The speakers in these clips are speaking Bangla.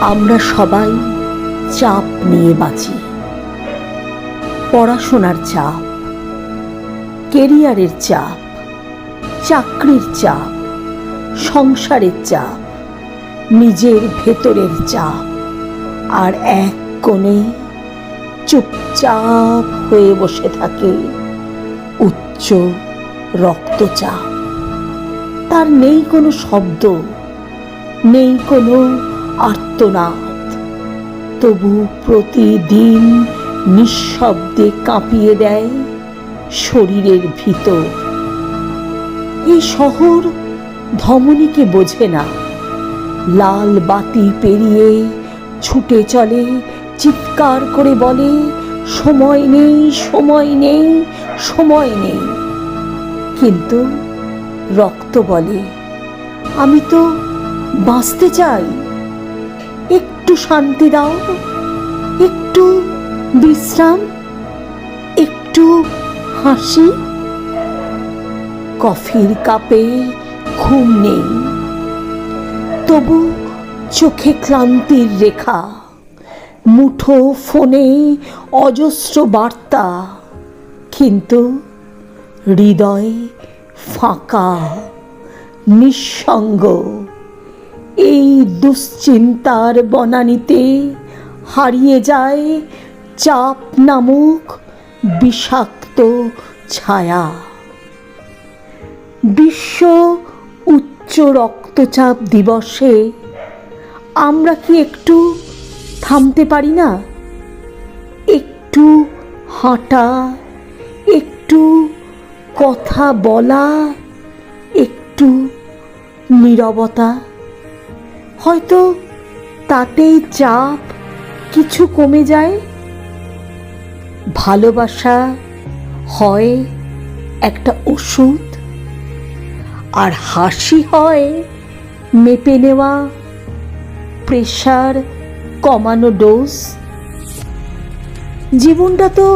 আমরা সবাই চাপ নিয়ে বাঁচি। পড়াশোনার চাপ, কেরিয়ারের চাপ, চাকরির চাপ, সংসারের চাপ, নিজের ভেতরের চাপ, আর এক কোণে চুপচাপ হয়ে বসে থাকে উচ্চ রক্তচাপ। তার নেই কোনো শব্দ, নেই কোনো আর্তনাদ। তবু প্রতিদিন নিঃশব্দে কাঁপিয়ে দেয় শরীরের ভিতর। এই শহর ধমনীকে বোঝে না। লাল বাতি পেরিয়ে ছুটে চলে, চিৎকার করে বলে, সময় নেই সময় নেই সময় নেই। কিন্তু রক্ত বলে, আমি তো বাঁচতে চাই। একটু শান্তি দাও, একটু বিশ্রাম, একটু হাসি। কফির কাপে ঘুম নেই, তবু চোখে ক্লান্তির রেখা। মুঠো ফোনে অজস্র বার্তা, কিন্তু হৃদয় ফাঁকা, নিঃসঙ্গ। এই দুশ্চিন্তার বনানীতে হারিয়ে যায় চাপ নামক বিষাক্ত ছায়া। বিশ্ব উচ্চ রক্তচাপ দিবসে আমরা কি একটু থামতে পারি না? একটু হাঁটা, একটু কথা বলা, একটু নীরবতা। হয়তো তাতেই চাপ কিছু কমে যায়। ভালোবাসা হয় একটা ওষুধ, আর হাসি হয় মেপে নেওয়া, প্রেশার কমানো ডোজ। জীবনটা তো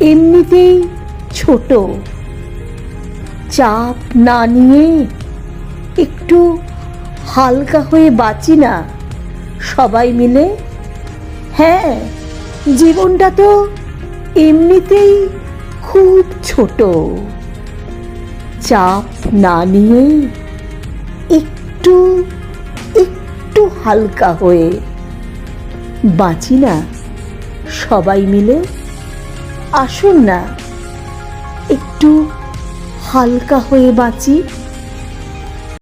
এমনিতেই ছোট। চাপ না নিয়ে একটু হালকা হয়ে বাঁচি না। সবাই মিলে হ্যাঁ জীবনটা তো এমনিতেই খুব ছোট। চাপ না নিয়ে একটু একটু হালকা হয়ে বাঁচি না। সবাই মিলে আসুন না, একটু হালকা হয়ে বাঁচি।